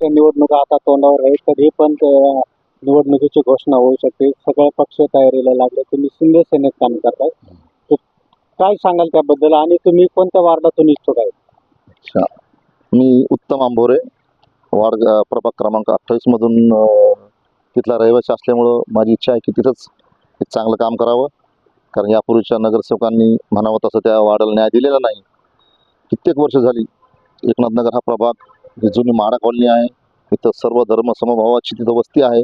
त्या निवडणुका आता तोंडावर आहेत कधी पण निवडणुकीची घोषणा होऊ शकते. सगळे पक्ष तयारीला लागले. तुम्ही शिंदे सेनेत काम करताय. काय सांगाल त्याबद्दल? आणि तुम्ही कोणत्या वार्डातून इच्छुक आहे अच्छा. मी उत्तम आंबोरे. वार्ड प्रभाग क्रमांक अठ्ठावीस मधून तिथला रहिवासी असल्यामुळं माझी इच्छा आहे की तिथंच एक चांगलं काम करावं. कारण यापूर्वीच्या नगरसेवकांनी म्हणावं तसं त्या वार्डाला न्याय दिलेला नाही. कित्येक वर्ष झाली एकनाथनगर हा प्रभाग जी जुनी माडा कॉलनी आहे इथं सर्व धर्म समभावाची तिथं वस्ती आहे.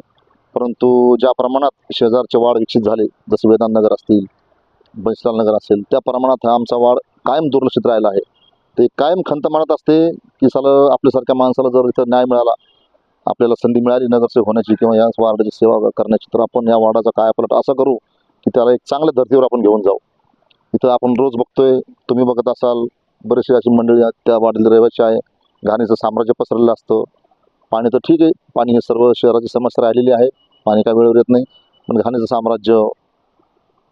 परंतु ज्या प्रमाणात शेजारचे वाढ विकसित झाले जसं वेदांत नगर असतील बैसलाल नगर असेल त्या प्रमाणात हा आमचा वाढ कायम दुर्लक्षित राहिला आहे. ते कायम खंत म्हणत असते की सालं आपल्यासारख्या माणसाला जर इथं न्याय मिळाला आपल्याला संधी मिळाली नगरसेवक होण्याची किंवा या वार्डाची सेवा करण्याची तर आपण या वार्डाचा काय पलट असं करू की त्याला एक चांगल्या धर्तीवर आपण घेऊन जाऊ. इथं आपण रोज बघतोय तुम्ही बघत असाल बरेचसे अशी मंडळी त्या वार्डातील रहिवासी आहे. घाणीचं साम्राज्य पसरलेलं असतं. पाणी तर ठीक आहे. पाणी हे सर्व शहराची समस्या राहिलेली आहे. पाणी काय वेळेवर येत नाही. पण घाणीचं साम्राज्य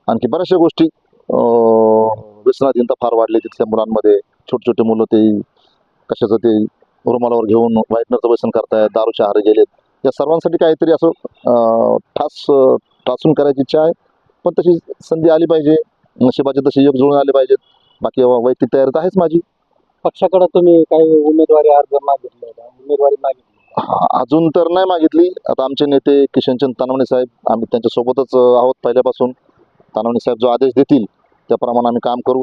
आणखी बऱ्याचशा गोष्टी अं, व्यसनाधीनता फार वाढली तिथल्या मुलांमध्ये. छोटे छोटे मुलं ते कशाचं ते रुमालावर घेऊन व्हाईटनरचं व्यसन करतायत दारूच्या आहार गेलेत. या सर्वांसाठी काहीतरी असं ठास ठासून करायची इच्छा आहे. पण तशी संधी आली पाहिजे. नशिबाचे तसे योग जुळून आले पाहिजेत. बाकी वैयक्तिक तयारी तर आहेच माझी. पक्षाकडे तुम्ही काही उमेदवारी अर्ज मागितले उमेदवारी मागितली अजून तर नाही मागितली. आता आमचे नेते किशनचंद तानवणे साहेब आम्ही त्यांच्यासोबतच आहोत पहिल्यापासून. तानवणे साहेब जो आदेश देतील त्याप्रमाणे आम्ही काम करू.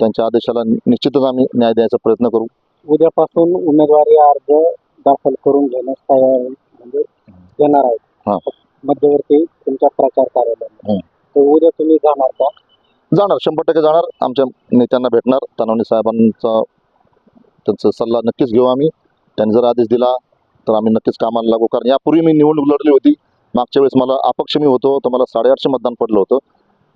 त्यांच्या आदेशाला निश्चितच आम्ही न्याय द्यायचा प्रयत्न करू. उद्यापासून उमेदवारी अर्ज दाखल करून घेण्यास तयार म्हणजे येणार हा. आहेत मध्यवर्ती तुमच्या प्रचार कार्यालयात. तर उद्या तुम्ही जाणार का? जाणार शंभर टक्के जाणार. आमच्या नेत्यांना भेटणार. तानवणे साहेबांचा त्यांचा सल्ला नक्कीच घेऊ आम्ही. त्यांनी जर आदेश दिला तर आम्ही नक्कीच कामाला लागू. कारण यापूर्वी मी निवडणूक लढली होती. मागच्या वेळेस मला अपक्ष मी होतो तर मला साडेआठशे मतदान पडलं होतं.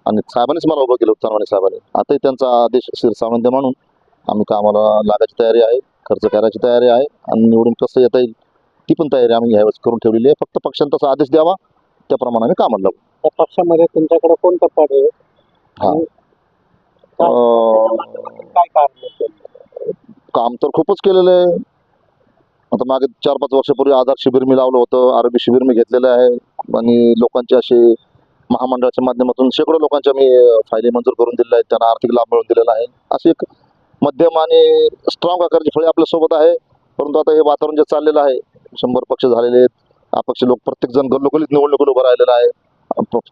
आणि साहेबांनीच मला उभं केलं होतं तानवणे साहेबांनी. आताही त्यांचा आदेश शिरसावंत म्हणून आम्ही कामाला लागायची तयारी आहे खर्च करायची तयारी आहे. आणि निवडून कसं येता येईल ती पण तयारी आम्ही यावेळेस करून ठेवलेली आहे. फक्त पक्षांनी तसा आदेश द्यावा त्याप्रमाणे आम्ही कामाला लागू. त्या पक्षामध्ये तुमच्याकडे कोणतं पद आहे? हा. काय कारण काम तर खूपच केलेलं आहे. आता मागे चार पाच वर्षापूर्वी आधार शिबिर मी लावलं होतं आरोग्य शिबिर मी घेतलेलं आहे आणि लोकांचे असे महामंडळाच्या माध्यमातून शेकडो लोकांच्या मी फायदे फायली मंजूर करून दिलेल्या आहेत त्यांना आर्थिक लाभ मिळवून दिलेला आहे. अशी एक मध्यम आणि स्ट्रॉंग आकारची फळे आपल्यासोबत आहे. परंतु आता हे वातावरण जे चाललेलं आहे शंभर पक्ष झालेले आहेत अपक्ष लोक प्रत्येकजण गल्लोगल्लीत निवडणुकीत उभं राहिलेलं आहे.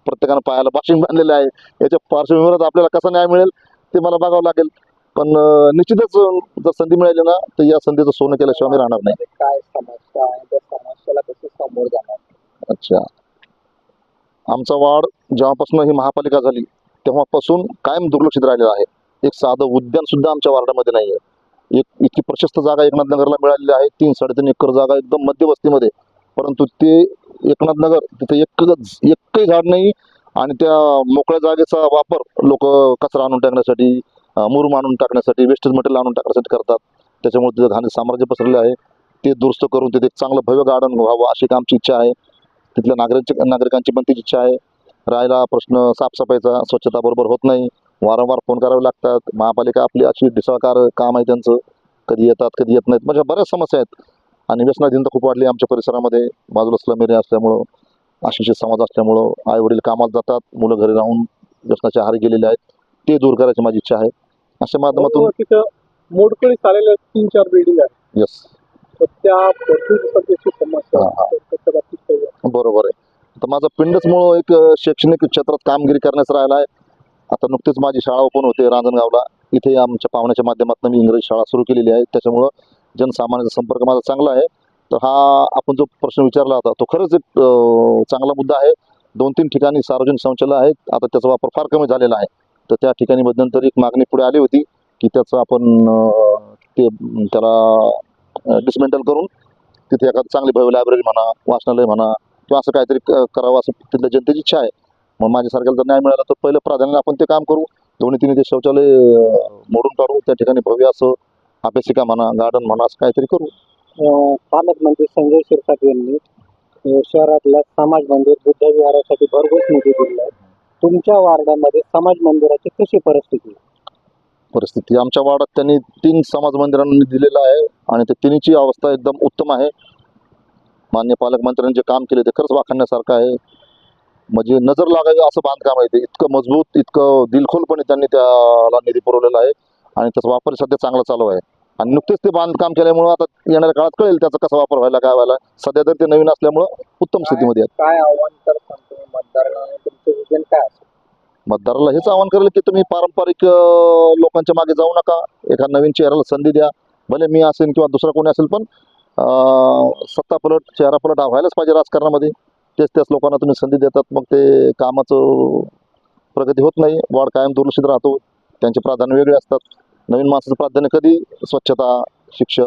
प्रत्येकानं पायाला बाशिंग बांधलेलं आहे. याच्या पार्श्वभूमीवर आपल्याला कसा न्याय मिळेल ते मला बघावं लागेल. पण निश्चितच जर संधी मिळाली ना तर या संधीचं सोनं केल्याशिवाय मी राहणार नाही. काय समस्या आहे? त्या समस्याला कशी समोर जाणार? अच्छा. आमचा वार्ड जेव्हापासून ही महापालिका झाली तेव्हापासून कायम दुर्लक्षित राहिलेला आहे. एक साधं उद्यान सुद्धा आमच्या वार्डामध्ये नाही आहे एक इतकी प्रशस्त जागा एकनाथ नगरला मिळालेली आहे तीन साडेतीन एकर जागा एकदम मध्यवस्तीमध्ये परंतु ते एकनाथ नगर तिथे एकच एकही झाड नाही आणि त्या मोकळ्या जागेचा वापर लोक कचरा आणून टाकण्यासाठी मुरुम आणून टाकण्यासाठी वेस्टेज मटेरियल आणून टाकण्यासाठी करतात. त्याच्यामुळे तिथं घाण साम्राज्य पसरले आहे. ते दुरुस्त करून तिथे एक चांगलं भव्य गार्डन व्हावं अशी आमची इच्छा आहे. तिथल्या नागरिक नागरिकांची पण तीच इच्छा आहे. राहायला प्रश्न साफसफाईचा स्वच्छता बरोबर होत नाही. वारंवार फोन करावे लागतात. महापालिका आपली अशी ढिसाळकार काम आहे त्यांचं. कधी येतात कधी येत नाहीत. म्हणजे बऱ्याच समस्या आहेत. आणि व्यसनाधीनता खूप वाढली आमच्या परिसरामध्ये. बाजूला स्लम असल्यामुळं आशिषित समाज असल्यामुळं आई वडील कामाला जातात. मुलं घरी राहून व्यसनाच्या आहारी गेलेले आहेत. ते दूर करायची माझी इच्छा आहे. अशा माध्यमातून हो, तिथं आलेल्या तीन चार बिल्डिंग आहेत. यस तर त्या भरपूर सध्याची समस्या हा, हा. आहे. तर त्याच्या बाबतीत काही आहे. बरोबर आहे. तर माझा पिंडच मुळ एक अ, शैक्षणिक क्षेत्रात कामगिरी करण्यास राहिला आहे. आता नुकतीच माझी शाळा ओपन होते रांजणगावला. इथे आमच्या पाहुण्याच्या माध्यमातून मी इंग्रजी शाळा सुरू केलेली आहे. त्याच्यामुळं जनसामान्याचा संपर्क माझा चांगला आहे. तर हा आपण जो प्रश्न विचारला होता तो खरंच एक अ, चांगला मुद्दा आहे. दोन तीन ठिकाणी सार्वजनिक शौचालय आहेत. आता त्याचा वापर फार कमी झालेला आहे. तर त्या ठिकाणी मध्यंतरी एक मागणी पुढे आली होती की त्याचं आपण ते त्याला डिसमेंटल करून तिथे एखादं चांगली भव्य लायब्ररी म्हणा वाचनालय म्हणा किंवा असं काहीतरी क- करावं असं तिथल्या जनतेची इच्छा आहे. मग माझ्यासारख्याला जर न्याय मिळाला तर पहिलं प्राधान्याने आपण ते काम करू. दोन्ही तिन्ही ते शौचालय मोडून काढू. त्या ठिकाणी भव्य असं अभ्यासिका म्हणा गार्डन म्हणा असं काहीतरी करू. पालकमंत्री संजय शिरसाट यांनी शहरातल्या समाज मंदिर बुद्ध विहारासाठी भरघोस निधी दिला आहे. तुमच्या वार्डामध्ये समाज मंदिराची कशी परिस्थिती परिस्थिती आमच्या वार्डात त्यांनी तीन समाज मंदिरांनी दिलेलं आहे आणि ते तिन्हीची अवस्था एकदम उत्तम आहे. मान्य पालकमंत्र्यांनी जे काम केले ते खरंच वाखण्यासारखं आहे. म्हणजे नजर लागावी असं बांधकाम आहे ते. इतकं मजबूत इतकं दिलखोलपणे त्यांनी त्याला निधी पुरवलेला आहे आणि त्याचा वापर सध्या चांगला चालू आहे. आणि नुकतेच ते बांधकाम केल्यामुळं आता येणाऱ्या काळात कळेल त्याचा कसा वापर व्हायला काय व्हायला. सध्या तर ते नवीन असल्यामुळं उत्तम स्थितीमध्ये आहे काय आव्हान मतदारांना तुमचं विजन काय असेल? मतदाराला हेच आवाहन करेल की तुम्ही पारंपरिक अं, लोकांच्या मागे जाऊ नका. एका नवीन चेहऱ्याला संधी द्या. भले मी असेल किंवा दुसरा कोणी असेल पण अं, सत्ता पलट चेहरा पलट हा व्हायलाच पाहिजे राजकारणामध्ये. तेच त्याच लोकांना तुम्ही संधी देतात मग ते कामाचं प्रगती होत नाही. वाढ कायम दुर्लक्षित राहतो. त्यांचे प्राधान्य वेगळे असतात. नवीन माणसाचं प्राधान्य कधी? स्वच्छता शिक्षण?